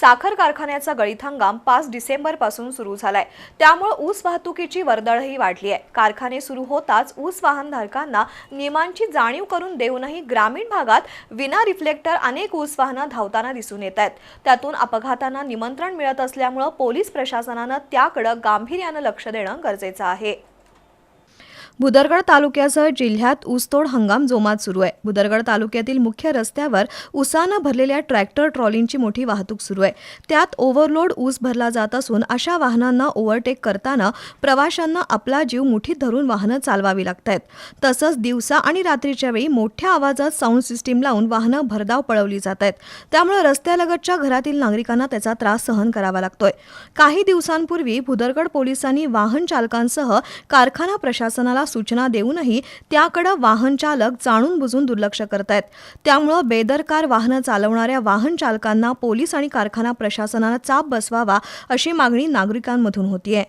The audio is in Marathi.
साखर कारखान्याचा गळीत हंगाम पाच डिसेंबरपासून सुरू झालाय. त्यामुळे ऊस वाहतुकीची वर्दळही वाढली आहे. कारखाने सुरू होताच ऊस वाहनधारकांना नियमांची जाणीव करून देऊनही ग्रामीण भागात विना रिफ्लेक्टर अनेक ऊस वाहनं धावताना दिसून येत आहेत. त्यातून अपघातांना निमंत्रण मिळत असल्यामुळं पोलीस प्रशासनानं त्याकडे गांभीर्यानं लक्ष देणं गरजेचं आहे. भुदरगड तालुक्यासह जिल्ह्यात ऊसतोड हंगाम जोमात सुरू आहे. भुदरगड तालुक्यातील मुख्य रस्त्यावर ऊसानं भरलेल्या ट्रॅक्टर ट्रॉलींची मोठी वाहतूक सुरू आहे. त्यात ओव्हरलोड ऊस भरला जात असून अशा वाहनांना ओव्हरटेक करताना प्रवाशांना आपला जीव मुठीत धरून वाहनं चालवावी लागत आहेत तसंच दिवसा आणि रात्रीच्या वेळी मोठ्या आवाजात साऊंड सिस्टीम लावून वाहनं भरधाव पळवली जात आहेत त्यामुळे रस्त्यालगतच्या घरातील नागरिकांना त्याचा त्रास सहन करावा लागतोय. काही दिवसांपूर्वी भुदरगड पोलिसांनी वाहन चालकांसह कारखाना प्रशासनाला सूचना देऊनही त्याकडे वाहन चालक जाणून बुजून दुर्लक्ष करत आहेत. त्यामुळं बेदरकार वाहनं चालवणाऱ्या वाहन चालकांना पोलीस आणि कारखाना प्रशासनानं चाप बसवावा अशी मागणी नागरिकांमधून होतीये.